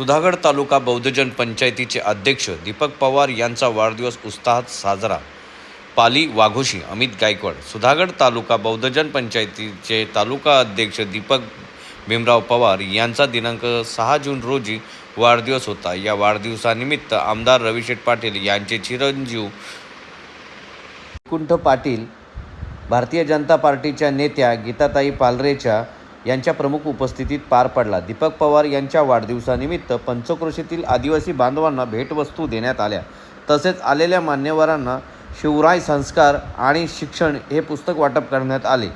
सुधागड तालुका बौद्धजन पंचायतीचे अध्यक्ष दीपक पवार यांचा वाढदिवस उत्साहात साजरा. पाली वाघोशी अमित गायकवाड सुधागड तालुका बौद्धजन पंचायतीचे तालुका अध्यक्ष दीपक भीमराव पवार यांचा दिनांक सहा जून रोजी वाढदिवस होता. या वाढदिवसानिमित्त आमदार रविशेठ पाटील यांचे चिरंजीव कुंठ पाटील भारतीय जनता पार्टीच्या नेत्या गीताताई पालरेच्या यांच्या प्रमुख उपस्थितीत पार पडला. दीपक पवार यांच्या वाढदिवसानिमित्त पंचक्रोशीतील आदिवासी बांधवांना भेटवस्तू देण्यात आल्या. तसेच आलेल्या मान्यवरांना शिवराय संस्कार आणि शिक्षण हे पुस्तक वाटप करण्यात आले.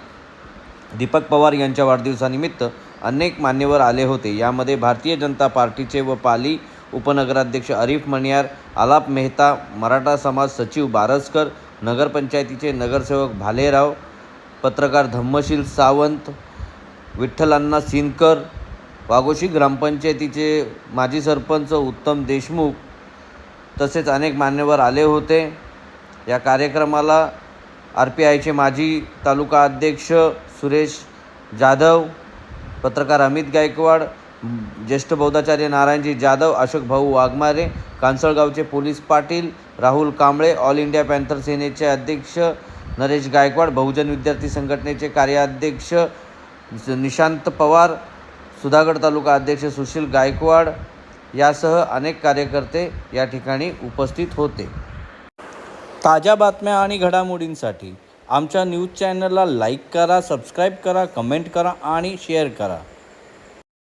दीपक पवार यांच्या वाढदिवसानिमित्त अनेक मान्यवर आले होते. यामध्ये भारतीय जनता पार्टीचे व पाली उपनगराध्यक्ष अरिफ मणियार आलाप मेहता मराठा समाज सचिव बारसकर नगरपंचायतीचे नगरसेवक भालेराव पत्रकार धम्मशील सावंत विठ्ठलांना सिनकर वाघोशी ग्रामपंचायतीचे माजी सरपंच उत्तम देशमुख तसेच अनेक मान्यवर आले होते. या कार्यक्रमाला आर पी आयचे माजी तालुका अध्यक्ष सुरेश जाधव पत्रकार अमित गायकवाड ज्येष्ठ बौद्धाचार्य नारायणजी जाधव अशोक भाऊ Waghmare कांसळगावचे police Patil Rahul Kamble all India Panther सेनेचे अध्यक्ष नरेश गायकवाड बहुजन विद्यार्थी संघटनेचे कार्याध्यक्ष निशांत पवार सुधागड तालुका अध्यक्ष सुशील गायकवाड यासह अनेक कार्यकर्ते या ठिकाणी उपस्थित होते. ताज्या बातम्या आणि घडामोडींसाठी आमच्या न्यूज चॅनलला लाईक करा सबस्क्राईब करा कमेंट करा आणि शेअर करा.